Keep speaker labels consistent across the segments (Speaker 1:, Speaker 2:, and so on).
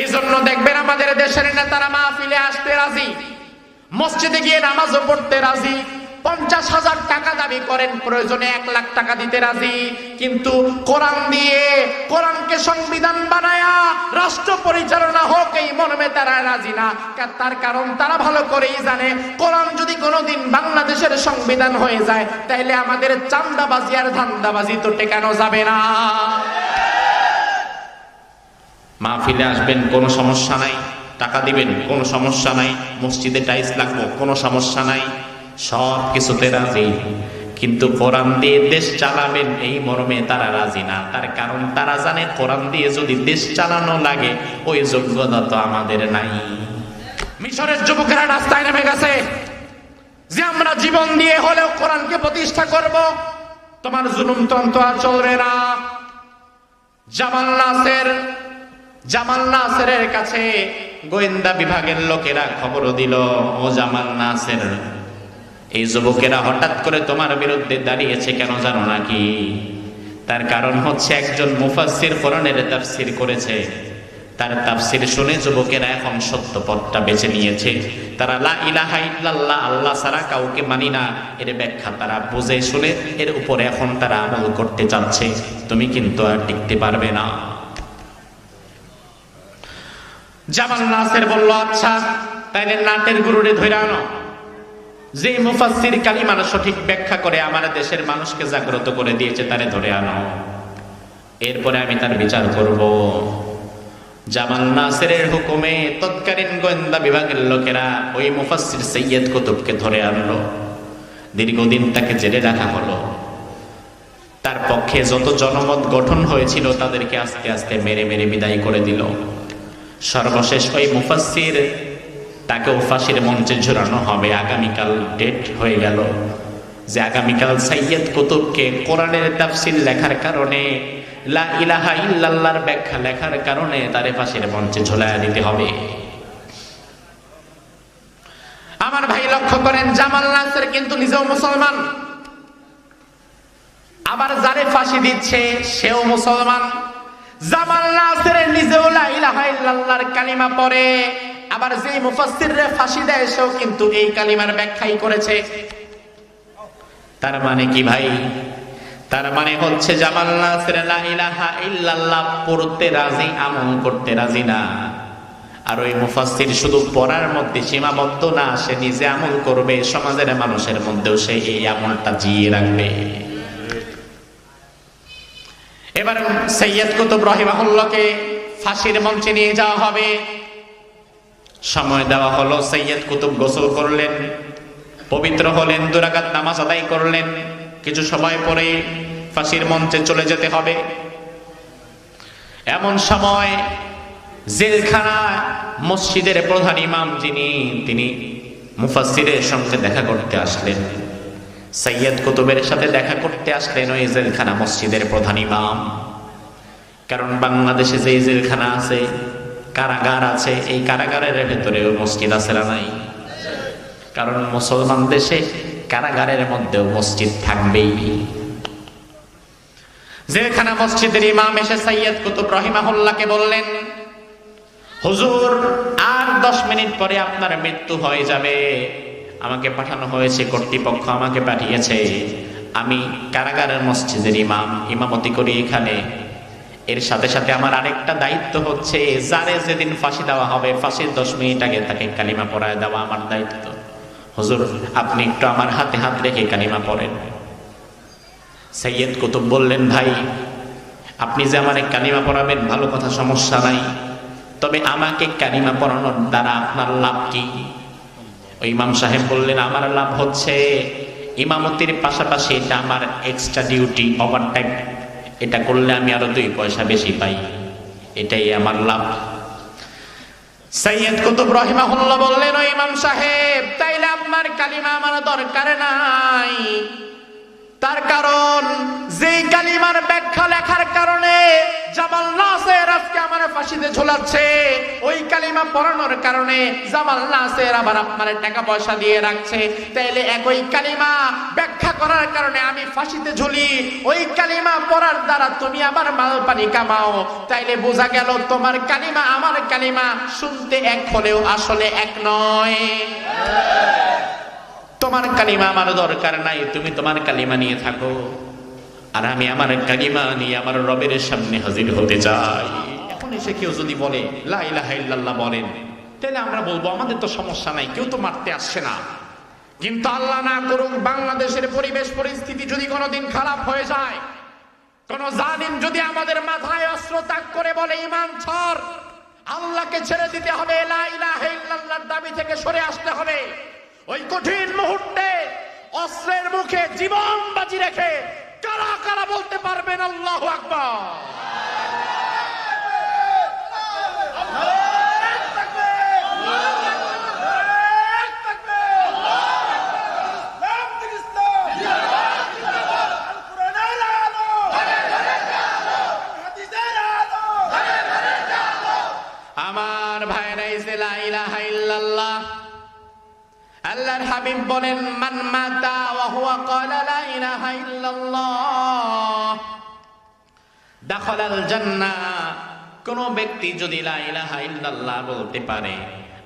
Speaker 1: এই জন্য দেখবেন আমাদের দেশের নেতারা মাহফিলে আসতে রাজি। মসজিদে গিয়ে নামাজও পড়তে রাজি। পঞ্চাশ হাজার টাকা দাবি করেন, প্রয়োজনে এক লাখ টাকা দিতে রাজি। কিন্তু কোরআন দিয়ে, কোরআনকে সংবিধান বানায়া রাষ্ট্র পরিচালনা হোক, এই মর্মে তারা রাজি না। তার কারণ তারা ভালো করেই জানে, কোরআন যদি কোনোদিন বাংলাদেশের সংবিধান হয়ে যায়, তাহলে আমাদের চান্দাবাজি আর ধান্দাবাজি তো টেকানো যাবে না। মাহফিলে আসবেন, কোনো সমস্যা নাই। টাকা দিবেন, কোনো সমস্যা নাই। মসজিদে টাইলস লাগবো, কোনো সমস্যা নাই। সব কিছুতে রাজি। কিন্তু কোরআন দিয়ে দেশ চালাবেন, এই মর্মে তারা রাজি না। তার কারণ তারা জানে, কোরআন দিয়ে যদি দেশ চালানো লাগে, ওই যোগ্যতা তো আমাদের নাই। মিশরের যুবকেরা রাস্তায় নেমে গেছে। যে আমরা জীবন দিয়ে হলেও কোরআনকে প্রতিষ্ঠা করব, তোমার জুলুম তন্ত্র আর চলবে না। জামাল নাসের জামাল নাসেরের কাছে গোয়েন্দা বিভাগের লোকেরা খবর দিল, ও জামাল নাসের, এই যুবকেরা হঠাৎ করে তোমার বিরুদ্ধে দাঁড়িয়েছে কেন জানো নাকি? তার কারণ হচ্ছে একজন মুফাসসির কোরআনের তাফসির করেছে। তার তাফসির শুনে যুবকেরা এখন সত্য পথটা বেছে নিয়েছে। তারা লা ইলাহা ইল্লাল্লাহ, আল্লাহ ছাড়া কাউকে মানি না। এর ব্যাখ্যা তারা বুঝে শুনে, এর উপরে এখন তারা আমল করতে চাচ্ছে। তুমি কিন্তু আর টিকতে পারবে না। জামাল নাসের বলল আচ্ছা তাইলে নাটের গুরুরে ধরে আনো। যে মুফাসসির কালিমার সঠিক ব্যাখ্যা করে আমার দেশের মানুষকে জাগ্রত করে দিয়েছে, তারে ধরে আনো। এরপরে আমি তার বিচার করব। জামাল নাসেরের হুকুমে তৎকালীন গোয়েন্দা বিভাগের লোকেরা ওই মুফাসসির সৈয়দ কুতুবকে ধরে আনলো। দীর্ঘদিন তাকে জেলে রাখা হলো। তার পক্ষে যত জনমত গঠন হয়েছিল, তাদেরকে আস্তে আস্তে মেরে মেরে বিদায় করে দিল। সর্বশেষ ওই মুফাসসির, তাকেও ফাঁসির মঞ্চে ঝুলানো হবে। আগামীকাল ডেট হয়ে গেল যে আগামীকাল সৈয়দ কুতুবকে কোরআনের তাফসির লেখার কারণে, লা ইলাহা ইল্লাল্লাহর ব্যাখ্যা লেখার কারণে তারে ফাঁসির মঞ্চে ঝুলাইয়া দিতে হবে। আমার ভাই লক্ষ্য করেন, জামাল নাসের কিন্তু নিজেও মুসলমান। আবার যারে ফাঁসি দিচ্ছে, সেও মুসলমান। তার মানে কি ভাই? তার মানে হচ্ছে পড়তে রাজি, আমল করতে রাজি না। আর ওই মুফাসসির শুধু পড়ার মধ্যে সীমাবদ্ধ না, সে নিজে আমল করবে, সমাজের মানুষের মধ্যেও সে এই আমলটা জিয়ে রাখবে। এবার সৈয়দ কুতুব রহিমাহুল্লাহকে ফাঁসির মঞ্চে নিয়ে যাওয়া হবে। সময় দেওয়া হলো, সৈয়দ কুতুব গোসল করলেন, পবিত্র হলেন, দুরাকাত নামাজ আদায় করলেন। কিছু সময় পরে ফাঁসির মঞ্চে চলে যেতে হবে। এমন সময় জেলখানা মসজিদের প্রধান ইমাম যিনি, তিনি মুফাসসিরের সঙ্গে দেখা করতে আসলেন। সৈয়দ কুতুবের সাথে দেখা করতে আসলেন ওই জেলখানা মসজিদের প্রধান ইমাম। কারণ বাংলাদেশে যে জেলখানা আছে, কারাগার আছে, এই কারাগারের ভেতরেও মসজিদ আছে না নাই? কারণ মুসলমান দেশে কারাগারের মধ্যেও মসজিদ থাকবেই। জেলখানা মসজিদের ইমাম এসে সৈয়দ কুতুব রহিমাহুল্লাহকে বললেন, হুজুর, আর দশ মিনিট পরে আপনার মৃত্যু হয়ে যাবে। আমাকে পাঠানো হয়েছে, কর্তৃপক্ষ আমাকে পাঠিয়েছে। আমি কারাগারের মসজিদের ইমাম, ইমামতি করি এখানে। এর সাথে সাথে আমার আরেকটা দায়িত্ব হচ্ছে, যারে যেদিন ফাঁসি দেওয়া হবে, ফাঁসির দশ মিনিট আগে তাকে কালিমা পড়ায় দেওয়া আমার দায়িত্ব। হুজুর, আপনি একটু আমার হাতে হাত রেখে কালিমা পড়েন। সৈয়দ কুতুব বললেন, ভাই, আপনি যে আমার কালিমা পড়াবেন, ভালো কথা, সমস্যা নাই। তবে আমাকে কালিমা পড়ানোর দ্বারা আপনার লাভ কি? ওই ইমাম সাহেব বললেন, আমার লাভ হচ্ছে ইমামতির পাশাপাশি এটা আমার এক্সট্রা ডিউটি ওভার টাইম এটা করলে আমি আরও দুই পয়সা বেশি পাই। এটাই আমার লাভ। সৈয়দ কুতুব রহিমাহুল্লাহ বললেন ও ইমাম সাহেব, তাইলে আমার কালিমা আমার দরকার নাই। তার কারণ, যেই কালিমার ব্যাখ্যা লেখার কারণে জামাল আমার ফাঁসিতে ওই কালিমা পড়ানোর কারণে জামাল টাকা পয়সা দিয়ে রাখছে। তাইলে কালিমা ব্যাখ্যা করার কারণে আমি ফাঁসিতে ঝুলি, ওই কালিমা পড়ার দ্বারা তুমি আবার মাল পানি কামাও। তাইলে বোঝা গেল তোমার কালিমা আমার কালিমা শুনতে এক হলেও আসলে এক নয়। তোমার কালিমা আমার দরকার নাই, তুমি তোমার কালিমা নিয়ে থাকো। আর আমি আমার কালিমা নিয়ে আমার রবের সামনে হাজির হতে চাই। এখন এসে কেউ যদি বলে, লা ইলাহা ইল্লাল্লাহ বলেন, তাহলে আমরা বলব, আমাদের তো সমস্যা নাই, কেউ তো মারতে আসছে না। কিন্তু আল্লাহ না করুক, বাংলাদেশের পরিবেশ পরিস্থিতি যদি কোনোদিন খারাপ হয়ে যায়, কোন জালিম যদি আমাদের মাথায় অস্ত্র তাক করে বলে, ইমান ছড়, আল্লাহকে ছেড়ে দিতে হবে দাবি থেকে সরে আসতে হবে। ওই কঠিন মুহূর্তে অস্ত্রের মুখে জীবন বাজি রেখে কারা কারা বলতে পারবেন? আল্লাহ আকবার আমার ভাইরা ইসে লা ইলাহা ইল্লাল্লাহ আল্লাহর হাবিব বলেন, মান মাতা ওয়া হুয়া ক্বালা লা ইলাহা ইল্লাল্লাহ। দাখালাল জান্নাহ। কোন ব্যক্তি যদি লা ইলাহা ইল্লাল্লাহ বলতে পারে,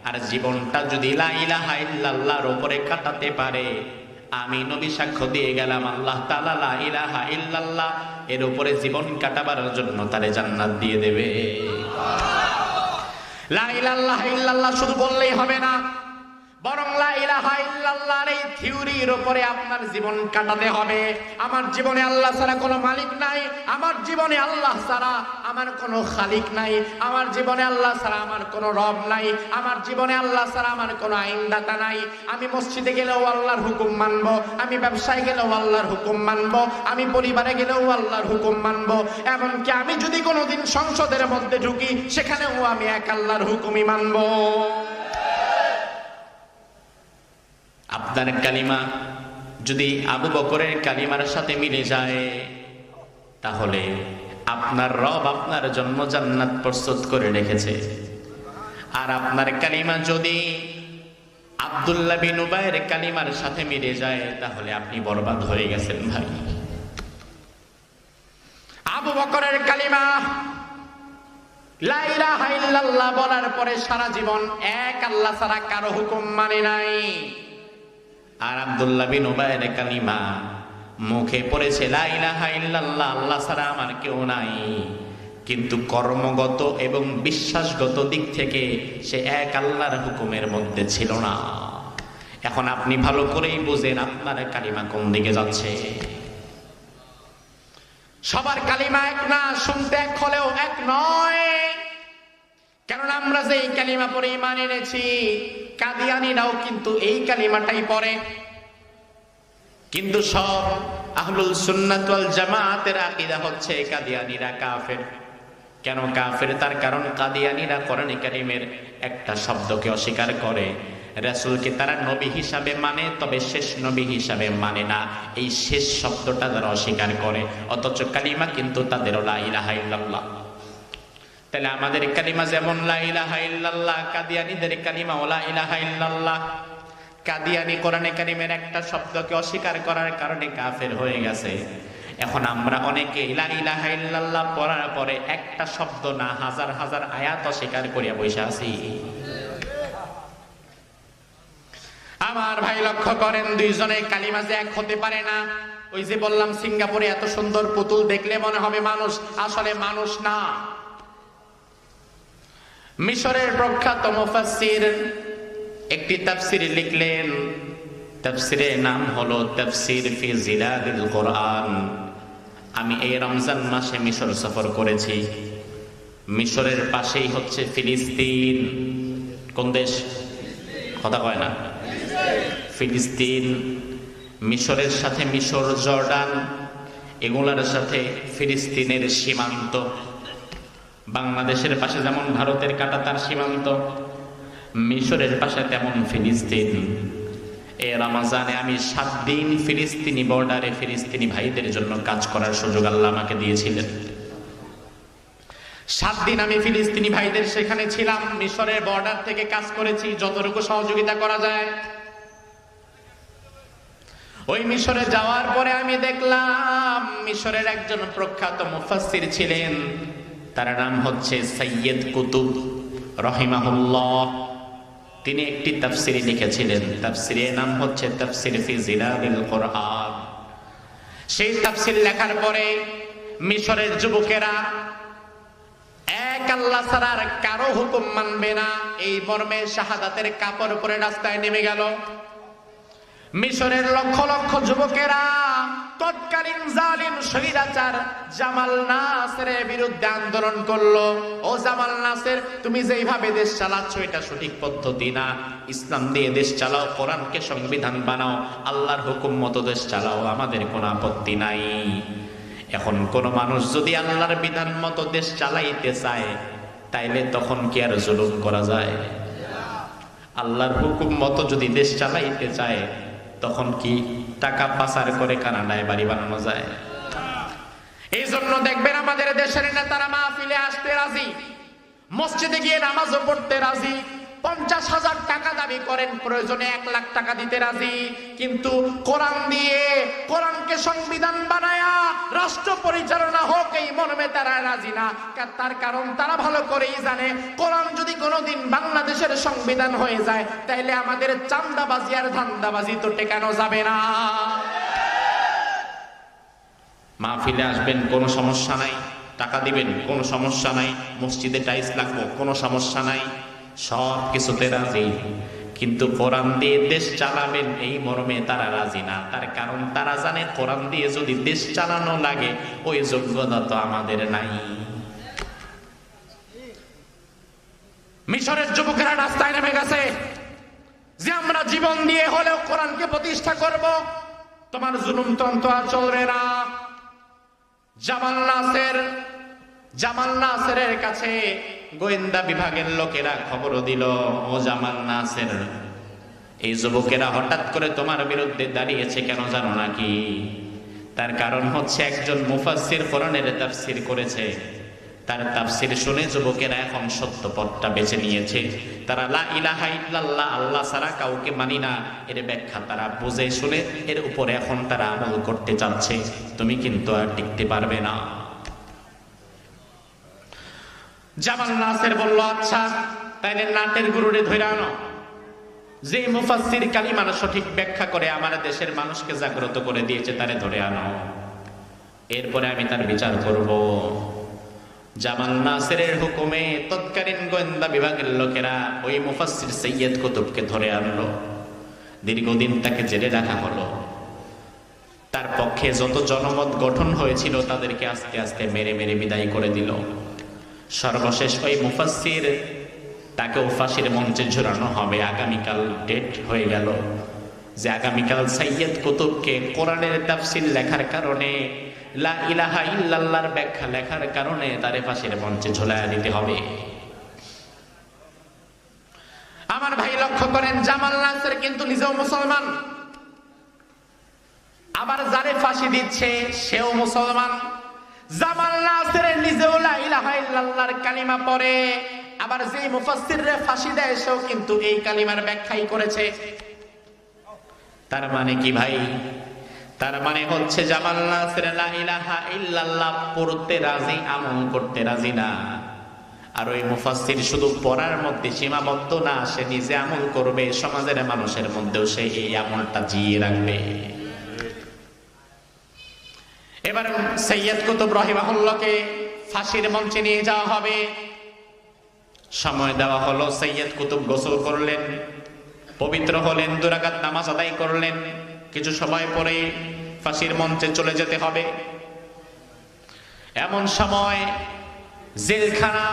Speaker 1: আর জীবনটা যদি লা ইলাহা ইল্লাল্লাহর উপরে কাটাতে পারে, আমি নবী সাক্ষ্য দিয়ে গেলাম, আল্লাহ তাআলা লা ইলাহা ইল্লাল্লাহ, এর উপরে জীবন কাটাবার জন্য তারে জান্নাত দিয়ে দেবে। লা ইলাহা ইল্লাল্লাহ শুধু বললেই হবে না বরং ইল্লাল্লাহর এই থিওরির উপরে আপনার জীবন কাটাতে হবে। আমার জীবনে আল্লাহ ছাড়া কোনো মালিক নাই, আমার জীবনে আল্লাহ ছাড়া আমার কোনো খালিক নাই, আমার জীবনে আল্লাহ ছাড়া আমার কোনো রব নাই, আমার জীবনে আল্লাহ ছাড়া আমার কোনো আইনদাতা নাই। আমি মসজিদে গেলেও আল্লাহর হুকুম মানব, আমি ব্যবসায় গেলেও আল্লাহর হুকুম মানব, আমি পরিবারে গেলেও আল্লাহর হুকুম মানব। এমনকি আমি যদি কোনোদিন সংসদের মধ্যে ঢুকি, সেখানেও আমি এক আল্লাহর হুকুমই মানব। আপনার কালিমা যদি আবু বকরের কালিমার সাথে মিলে যায়, তাহলে আপনার রব আপনার জন্ম জান্নাত প্রস্তুত করে রেখেছে। আর আপনার কালিমা যদি আব্দুল্লাহ বিন উবাইয়ের কালিমার সাথে মিলে যায়, তাহলে আপনি বরবাদ হয়ে গেছেন ভাই। আবু বকরের কালিমা লা ইলাহা ইল্লাল্লাহ বলার পরে সারা জীবন এক আল্লাহ ছাড়া কারও হুকুম মানে নাই। আর আব্দুল্লাহ বিন উবাইয়ের কালিমা, মুখে পড়েছে, লা ইলাহা ইল্লাল্লাহ, আল্লাহ ছাড়া আমার কেউ নাই। কিন্তু কর্মগত এবং বিশ্বাসগত দিক থেকে সে এক আল্লাহর হুকুমের মধ্যে ছিল না। এখন আপনি ভালো করেই বুঝেন আপনার কালিমা কোন দিকে যাচ্ছে। সবার কালিমা এক না, শুনতে এক হলেও এক নয়। কেননা আমরা যে এই কালিমা পরে ইমান এনেছি কাদিয়ানিরাও কিন্তু এই কালিমাটাই পড়ে। কিন্তু সব আহলুল সুন্নাত জামাতের আকীদা হচ্ছে কাদিয়ানিরা কাফের। কেন কাফের? তার কারণ কাদিয়ানিরা কোরআনে কারিমের একটা শব্দকে অস্বীকার করে। রাসূলকে তারা নবী হিসাবে মানে তবে শেষ নবী হিসাবে মানে না। এই শেষ শব্দটা তারা অস্বীকার করে। অথচ কালিমা কিন্তু তাদের লা ইলাহা ইল্লাল্লাহ। তাহলে আমাদের কালিমা যেমন ইল্লাল্লাহ কালিমা ওলা ইলাহা ইল্লাল্লাহ। কাদিয়ানি কোরআনে কারিমের একটা শব্দকে অস্বীকার করার কারণে কাফের হয়ে গেছে। এখন আমরা অনেকে লা ইলাহা ইল্লাল্লাহ পড়ার পরে একটা শব্দ না, হাজার হাজার আয়াত অস্বীকার করিয়া বসে আছি। আমার ভাই লক্ষ্য করেন, দুইজনে কালিমা যে এক হতে পারে না। ওই যে বললাম, সিঙ্গাপুরে এত সুন্দর পুতুল দেখলে মনে হবে মানুষ, আসলে মানুষ না। মিশরের প্রখ্যাত মুফাসসির একটি তাফসির লিখলেন। তাফসিরের নাম হলো তাফসির ফি জিলাদিল কোরআন। আমি এই রমজান মাসে মিশর সফর করেছি। মিশরের পাশেই হচ্ছে ফিলিস্তিন। কোন দেশ? কথা কয় না। ফিলিস্তিন। মিশরের সাথে মিশর, জর্ডান, এগুলার সাথে ফিলিস্তিনের সীমান্ত। বাংলাদেশের পাশে যেমন ভারতের কাটাতার সীমান্ত, মিশরের পাশে তেমন ফিলিস্তিন। এ রমাজানে আমি সাত দিন ফিলিস্তিনি বর্ডারে ফিলিস্তিনি ভাইদের জন্য কাজ করার সুযোগ আল্লাহ আমাকে দিয়েছিলেন। সাত দিন আমি ফিলিস্তিনি ভাইদের সেখানে ছিলাম, মিশরের বর্ডার থেকে কাজ করেছি, যতটুকু সহযোগিতা করা যায়। ওই মিশরে যাওয়ার পরে আমি দেখলাম, মিশরের একজন প্রখ্যাত মুফাসসির ছিলেন। তার নাম হচ্ছে সৈয়দ কুতুব রহিমাহুল্লাহ। তিনি একটি তাফসিরি লিখেছিলেন। তাফসিরের নাম হচ্ছে তাফসির ফি জিলালিল কোরআন। সেই তাফসির লেখার পরে মিশরের যুবকেরা, এক আল্লাহ ছাড়া আর কারও হুকুম মানবে না। এই মর্মে শাহাদাতের কাপড় পরে রাস্তায় নেমে গেল। মিশরের লক্ষ লক্ষ যুবকেরা, তৎকালীন জালিম শহীদাচার জামাল নাসেরের বিরুদ্ধে আন্দোলন করল। ও জামাল নাসের, তুমি যেইভাবে দেশ চালাচ্ছ, এটা সঠিক পদ্ধতি না। ইসলাম দিয়ে দেশ চালাও, কোরআনকে সংবিধান বানাও, আল্লাহর হুকুম মতো দেশ চালাও, আমাদের কোনো আপত্তি নাই। এখন কোন মানুষ যদি আল্লাহর বিধান মতো দেশ চালাইতে চায়, তাইলে তখন কি আর জুলুম করা যায়? আল্লাহর হুকুম মতো যদি দেশ চালাইতে চায় তখন কি টাকা পাচার করে কানাডায় বাড়ি বানানো যায়? এই জন্য দেখবেন আমাদের দেশের নেতারা মাহফিলে আসতে রাজি, মসজিদে গিয়ে নামাজও পড়তে রাজি পঞ্চাশ হাজার টাকা দাবি করেন, প্রয়োজনে এক লাখ টাকা দিতে রাজি। কিন্তু কোরআন দিয়ে, কোরআনকে সংবিধান বানায়া রাষ্ট্র পরিচালনা হোক, এই মর্মে তারা রাজি না। তার কারণ তারা ভালো করেই জানে, কোরআন যদি কোনোদিন বাংলাদেশের সংবিধান হয়ে যায়, তাহলে আমাদের চান্দাবাজি আর ধান্দাবাজি তো টেকানো যাবে না। মাহফিলে আসবেন, কোনো সমস্যা নাই। টাকা দিবেন, কোনো সমস্যা নাই। মসজিদে টাইলস লাগবো, কোনো সমস্যা নাই। সব কিছুতে রাজি। কিন্তু কোরআন দিয়ে দেশ চালাবেন, এই মর্মে তারা রাজি না। তার কারণ তারা জানে, কোরআন দিয়ে যদি দেশ চালানো লাগে, ওই যোগ্যতা তো আমাদের নাই। মিশরের যুবকেরা রাস্তায় নেমে গেছে। যে আমরা জীবন দিয়ে হলেও কোরআনকে প্রতিষ্ঠা করব, তোমার জুলুম তন্ত্র আর চলবে না। জামাল নাসের জামাল নাসেরের কাছে গোয়েন্দা বিভাগের লোকেরা খবর দিল, ও জামাল নাসের, এই যুবকেরা হঠাৎ করে তোমার বিরুদ্ধে দাঁড়িয়েছে কেন জানো নাকি? তার কারণ হচ্ছে একজন মুফাসসির কোরআনের তাফসির করেছে। তার তাফসির শুনে যুবকেরা এখন সত্য পথটা বেছে নিয়েছে। তারা লা ইলাহা ইল্লাল্লাহ, আল্লাহ ছাড়া কাউকে মানি না। এর ব্যাখ্যা তারা বুঝে শুনে, এর উপরে এখন তারা আমল করতে চাচ্ছে। তুমি কিন্তু আর টিকতে পারবে না। জামাল নাসের বলল আচ্ছা তাইলে নাটের গুরুরে ধরে আনো। যে মুফাসসির কালিমার সঠিক ব্যাখ্যা করে, আমার দেশের মানুষকে জাগ্রত করে দিয়েছে, তারে ধরে আনো। এরপরে আমি তার বিচার করব। জামাল নাসেরের হুকুমে তৎকালীন গোয়েন্দা বিভাগের লোকেরা ওই মুফাসসির সৈয়দ কুতুবকে ধরে আনলো। দীর্ঘদিন তাকে জেলে রাখা হলো। তার পক্ষে যত জনমত গঠন হয়েছিল, তাদেরকে আস্তে আস্তে মেরে মেরে বিদায় করে দিল। সর্বশেষ ওই মুফাসসির তাকে ফাঁসির মঞ্চে ঝুলানো হবে। আগামীকাল ডেট হয়ে গেল যে আগামীকাল সৈয়দ কুতুবকে কোরআনের তাফসিল লেখার কারণে, লা ইলাহা ইল্লাল্লাহর ব্যাখ্যা লেখার কারণে তারে ফাঁসির মঞ্চে ঝুলাইয়া দিতে হবে। আমার ভাই লক্ষ্য করেন, জামাল নাসের কিন্তু নিজেও মুসলমান। আবার যারে ফাঁসি দিচ্ছে, সেও মুসলমান। জামাল নাসের নিজেও লা ইলাহা ইল্লাল্লাহর কালিমা পড়ে। আবার যেই মুফাসসিররে ফাঁসি দেয়, সেও কিন্তু এই কালিমার ব্যাখ্যাই করেছে। তার মানে কি ভাই? তার মানে হচ্ছে জামাল নাসের লা ইলাহা ইল্লাল্লাহ পড়তে রাজি, আমল করতে রাজি না। আর ওই মুফাসসির শুধু পড়ার মধ্যে সীমাবদ্ধ না, সে নিজে আমল করবে, সমাজের মানুষের মধ্যেও সে এই আমলটা জিয়ে রাখবে। এবার সৈয়দ কুতুব রহিমাহুল্লাহকে ফাঁসির মঞ্চে নিয়ে যাওয়া হবে। সময় দেওয়া হলো, সৈয়দ কুতুব গোসল করলেন, পবিত্র হলেন, দুরাকাত নামাজ আদায় করলেন। কিছু সময় পরে ফাঁসির মঞ্চে চলে যেতে হবে। এমন সময় জেলখানা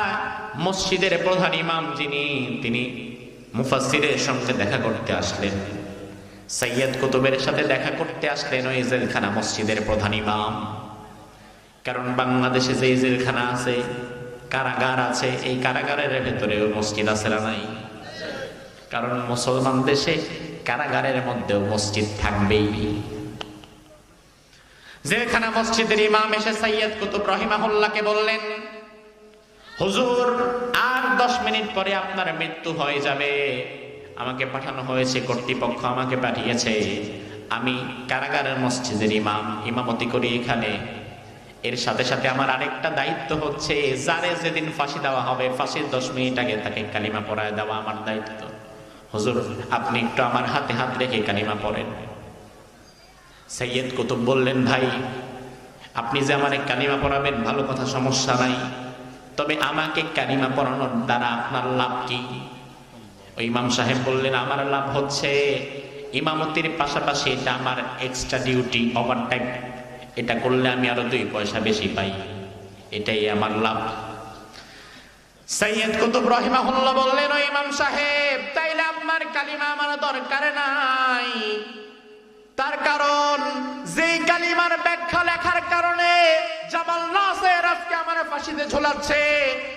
Speaker 1: মসজিদের প্রধান ইমাম যিনি, তিনি মুফাসসিরের সঙ্গে দেখা করতে আসলেন। সৈয়দ কুতুবের সাথে দেখা করতে আসলেন ওই জেলখানা মসজিদের প্রধান ইমাম। কারণ বাংলাদেশে যে জেলখানা আছে, কারাগার আছে, এই কারাগারের ভেতরেও মসজিদ আছে না নাই? কারণ মুসলমান দেশে কারাগারের মধ্যেও মসজিদ থাকবেই। যেখানে মসজিদের ইমাম এসে সৈয়দ কুতুব রহিমাহুল্লাহকে বললেন, হুজুর, আর দশ মিনিট পরে আপনার মৃত্যু হয়ে যাবে। আমাকে পাঠানো হয়েছে, কর্তৃপক্ষ আমাকে পাঠিয়েছে। আমি কারাগারের মসজিদের ইমাম, ইমামতি করি এখানে। এর সাথে সাথে আমার আরেকটা দায়িত্ব হচ্ছে, যারে যেদিন ফাঁসি দেওয়া হবে, ফাঁসির দশ মিনিট আগে তাকে কালিমা পড়ায় দেওয়া আমার দায়িত্ব। হুজুর, আপনি একটু আমার হাতে হাত রেখে কালিমা পড়েন। সৈয়দ কুতুব বললেন, ভাই, আপনি যে আমার কালিমা পড়াবেন, ভালো কথা, সমস্যা নাই। তবে আমাকে কালিমা পড়ানোর দ্বারা আপনার লাভ কি? ওই ইমাম সাহেব বললেন, আমার লাভ হচ্ছে ইমামতির পাশাপাশি এটা আমার এক্সট্রা ডিউটি ওভার টাইম এটা করলে আমি আরও দুই পয়সা বেশি পাই। এটাই আমার লাভ। সৈয়দ কুতুব রহিমাহুল্লাহ বললেন, ও ইমাম সাহেব, তাইলে আপনার কালিমা আমার দরকার নাই। তার কারণ আমার ফাঁসিতে ঝোলাচ্ছে।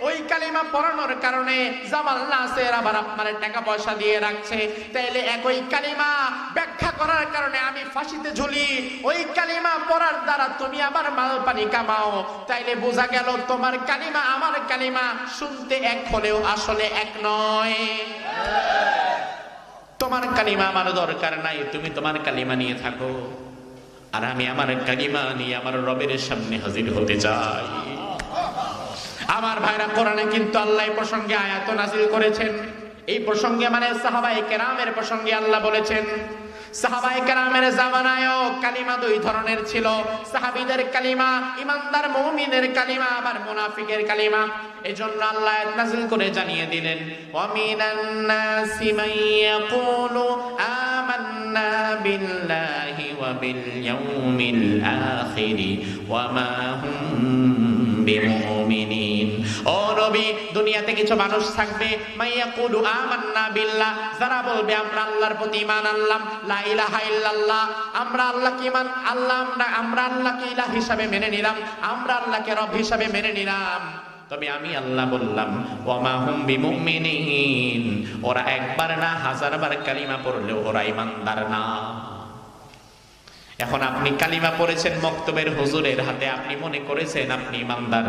Speaker 1: ওই কালিমা পড়ানোর কারণে জামাল নাসের আবার আপনার টাকা পয়সা দিয়ে রাখছে। তাইলে একই কালিমা ব্যাখ্যা করার কারণে আমি ফাঁসিতে ঝুলি। ওই কালিমা পড়ার দ্বারা তুমি আবার মাল পানি কামাও। তাইলে বোঝা গেল তোমার কালিমা আমার কালিমা শুনতে এক হলেও আসলে এক নয়। তোমার কালিমা আমার দরকার নাই, তুমি তোমার কালিমা নিয়ে থাকো। আর আমি আমার কালিমা নিয়ে আমার রবের সামনে হাজির হতে চাই। আমার ভাইরা কোরআনে কিন্তু আল্লাহ প্রসঙ্গে আয়াত নাজিল করেছেন। এই প্রসঙ্গে মানে সাহাবাই কেরামের প্রসঙ্গে আল্লাহ বলেছেন সাহাবাই কেরামের জামানায়ও কালিমা দুই ধরনের ছিল। সাহাবিদের কালিমা, ইমানদার মুমিনের কালিমা, আবার মুনাফিকের কালিমা। এজন্য আল্লাহ আয়াত নাজিল করে জানিয়ে দিলেন ওয়ামিনান নাসি মান ইয়াকুলু আমান্না বিল্লাহি ওয়া বিল ইয়াউমিল আখিরি ওয়া মা হুম বিমুমিনিন ও নবী, দুনিয়াতে কিছু মানুষ থাকবে। মাইয়া কুলু আমান্না বিল্লাহ। যারা বলবে, আমরা আল্লাহর প্রতি ঈমান আনলাম। লা ইলাহা ইল্লাল্লাহ। আমরা আল্লাহকে ঈমান আল্লাহ আমরা আমরা আল্লাহকে ইলাহ হিসাবে মেনে নিলাম। আমরা আল্লাহকে রব হিসাবে মেনে নিলাম। তবে আমি আল্লাহ বললাম ওমা হুম বিমুমিনিন। ওরা একবার না হাজারবার কালিমা পড়লেও ওরা ইমানদার না। এখন আপনি কালিমা পড়েছেন মক্তবের হুজুরের হাতে, আপনি মনে করেছেন আপনি ইমানদার?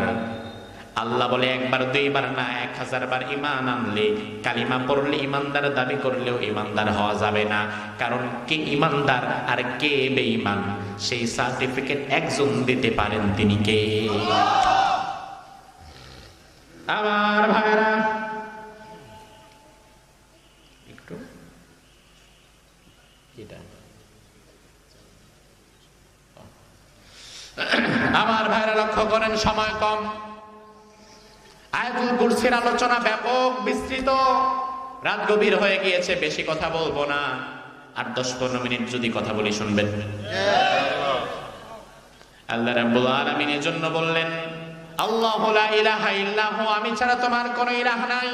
Speaker 1: আল্লাহ বলে, একবার, দুইবার না, এক হাজার বার ইমান আনলে, কালিমা পড়লে ইমানদার দাবি করলেও ইমানদার হওয়া যাবে না। কারণ কে ইমানদার আর কে বেঈমান? সেই সার্টিফিকেট একজন দিতে পারেন তিনি কে? আমার ভাইরা আমার ভাইরা লক্ষ্য করেন, সময় কম। আয়াতুল কুরসির আলোচনা ব্যাপক, বিস্তৃত। রাত গভীর হয়ে গিয়েছে, বেশি কথা বলব না। আর দশ পনেরো মিনিট যদি কথা বলি, শুনবেন। আল্লাহ রাব্বুল আলামিনের জন্য বললেন, আল্লাহ লা ইলাহা ইল্লাহু, আমি ছাড়া তোমার কোনো ইলাহ নাই।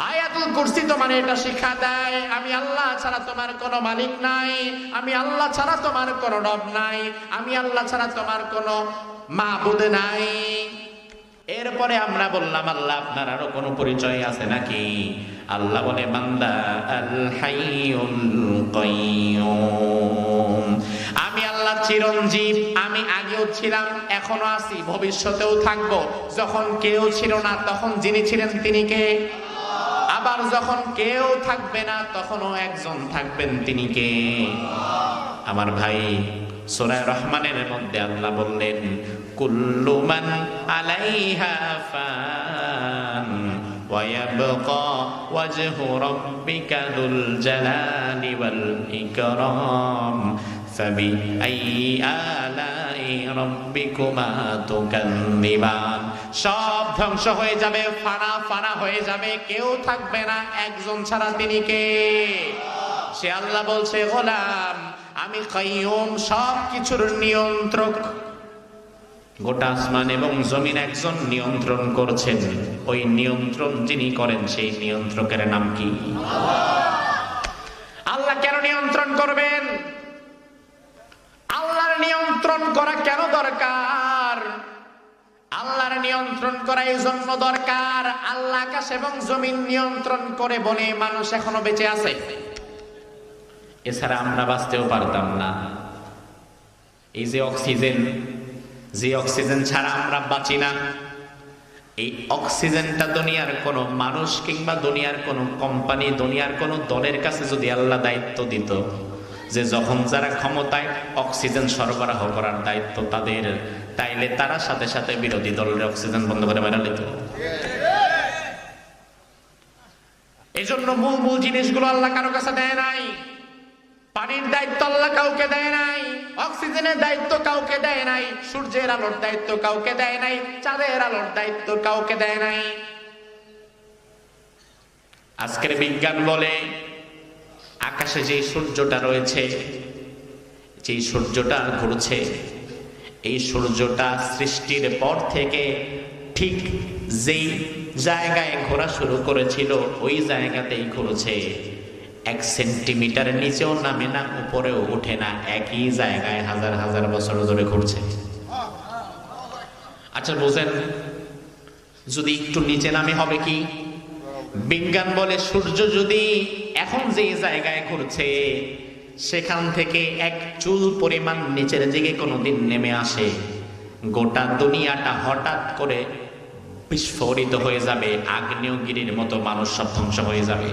Speaker 1: আয়াতুল কুরসি তোমার এটা শিক্ষা দেয়। আমি আল্লাহ ছাড়া তোমার কোনো মালিক নাই। আমি আল্লাহ ছাড়া তোমার কোনো রব নাই। আমি আল্লাহ ছাড়া তোমার কোনো মাবুদ নাই। এরপরে আমরা বললাম, আল্লাহ, আপনার আরও কোনো পরিচয় আছে নাকি? আল্লাহ বলে, বান্দা, আল আমি আল্লাহ চিরঞ্জীব। আমি আগেও ছিলাম, এখনও আছি, ভবিষ্যতেও থাকব। যখন কেউ ছিল না, তখন যিনি ছিলেন তিনি কে? আবার যখন কেউ থাকবে না তখনও একজন থাকবেন তিনি কে আমার ভাই সোরায় রহমানের মধ্যে আল্লাহ বললেন কুল্লুমান আলাইহা ফান ويبقى وجه ربك ذو الجلال والإكرام সব ধ্বংস হয়ে যাবে, ফানা ফানা হয়ে যাবে, কেউ থাকবে না, একজন ছাড়া তিনি কে? সে আল্লাহ বলছে, গোলাম, আমি কয়ুম সব কিছুর নিয়ন্ত্রক। গোটা আসমান এবং জমিন একজন নিয়ন্ত্রণ করছেন। ওই নিয়ন্ত্রণ যিনি করেন, সেই নিয়ন্ত্রকের নাম কি? আল্লাহ করা এই জন্য দরকার। আল্লাহ আকাশ এবং জমিন নিয়ন্ত্রণ করে বলে মানুষ এখনও বেঁচে আছে। এছাড়া আমরা বাঁচতেও পারতাম না। এই যে অক্সিজেন যে অক্সিজেন ছাড়া আমরা বাঁচি না। এই অক্সিজেনটা দুনিয়ার কোনো মানুষ কিংবা দুনিয়ার কোনো কোম্পানি, দুনিয়ার কোনো দলের কাছে যদি আল্লাহ দায়িত্ব দিত যে যখন যারা ক্ষমতায় অক্সিজেন সরবরাহ করার দায়িত্ব তাদের, তাইলে তারা সাথে সাথে বিরোধী দলের অক্সিজেন বন্ধ করে মেরা নিত এই জন্য মূল মূল জিনিসগুলো আল্লাহ কারও কাছে দেয় নাই। পানির দায়িত্ব আল্লাহ কাউকে দেয় নাই, অক্সিজেনের দায়িত্ব কাউকে দেয় নাই, সূর্যের আলোর দায়িত্ব কাউকে দেয় নাই, চাঁদের আলোর দায়িত্ব কাউকে দেয় নাই। আজকের বিজ্ঞান বলে আকাশে যে সূর্যটা রয়েছে যে সূর্যটা ঘুরছে, এই সূর্যটা সৃষ্টির পর থেকে ঠিক যেই জায়গায় ঘোরা শুরু করেছিল, ওই জায়গাতেই ঘুরছে। এক সেন্টিমিটার নিচেও নামে না, উপরেও ওঠে না, একই জায়গায় হাজার হাজার বছর ধরে ঘুরছে। আচ্ছা বোঝেন, যদি একটু নিচে নামে হবে কি? বিজ্ঞান বলে সূর্য যদি এখন যে জায়গায় ঘুরছে, সেখান থেকে এক চুল পরিমাণ নিচের দিকে কোনোদিন নেমে আসে। গোটা দুনিয়াটা হঠাৎ করে বিস্ফোরিত হয়ে যাবে, আগ্নেয়গিরির মতো মানুষ সব ধ্বংস হয়ে যাবে।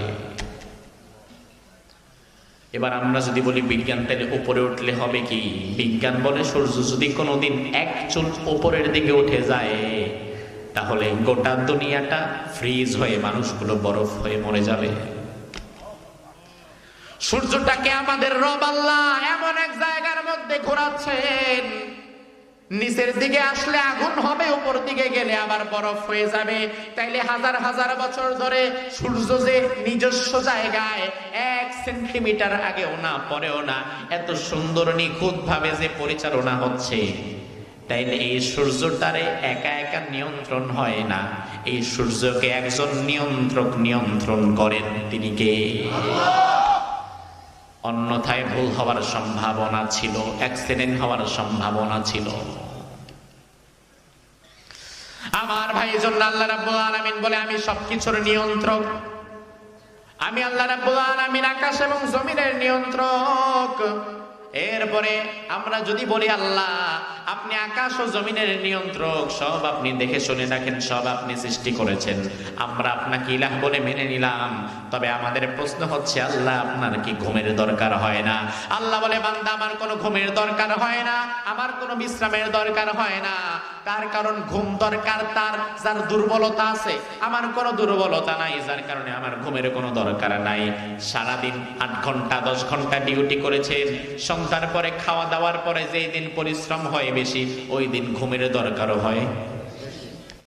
Speaker 1: এবার আমরা যদি বলি বিজ্ঞান তাহলে উপরে উঠলে হবে কি? বিজ্ঞান বলে সূর্য যদি কোনোদিন এক চুল উপরের দিকে উঠে যায় তাহলে গোটা দুনিয়াটা ফ্রিজ হয়ে মানুষগুলো বরফ হয়ে মরে যাবে। সূর্যটাকে আমাদের রব আল্লাহ এমন এক জায়গার মধ্যে ঘোরাচ্ছেন, নিচের দিকে আসলে আগুন হবে, উপর দিকে গেলে আবার বরফ হয়ে যাবে। তাইলে হাজার হাজার বছর ধরে সূর্য যে নিজস্ব জায়গায় এক সেন্টিমিটার আগেও না, পরেও না, এত সুন্দর নিখুঁত ভাবে যে পরিচালনা হচ্ছে। তাইলে এই সূর্যটারে একা একা নিয়ন্ত্রণ হয় না। এই সূর্যকে একজন নিয়ন্ত্রক নিয়ন্ত্রণ করেন তিনি কে? অন্যথায় ভুল হওয়ার সম্ভাবনা ছিল, অ্যাক্সিডেন্ট হওয়ার সম্ভাবনা ছিল। আমার ভাই জন্য আল্লাহ রাব্বুল আলামিন বলে, আমি সবকিছুর নিয়ন্ত্রক। আমি আল্লাহ রাব্বুল আলামিন আকাশ এবং জমিনের নিয়ন্ত্রক। এরপরে আমরা যদি বলি, আল্লাহ আপনি আকাশ ও জমিনের নিয়ন্ত্রক, সব আপনি দেখে শুনে রাখেন, সব আপনি সৃষ্টি করেছেন। আমরা আপনাকে ইলাহ বলে মেনে নিলাম, তবে আমাদের প্রশ্ন হচ্ছে, আল্লাহ আপনার কি ঘুমের দরকার হয় না? আল্লাহ বলে, বান্দা, আমার কোনো ঘুমের দরকার হয় না, আমার কোনো বিশ্রামের দরকার হয় না। তার কারণ ঘুম দরকার, তার, যার দুর্বলতা আছে, আমার কোনো দুর্বলতা নাই, যার কারণে আমার ঘুমের কোনো দরকার নাই। সারাদিন আট ঘণ্টা, দশ ঘণ্টা ডিউটি করেছেন, সন্ধ্যার পরে, খাওয়া দাওয়ার পরে যেই দিন পরিশ্রম হয় বেশি ওই দিন ঘুমের দরকারও হয়।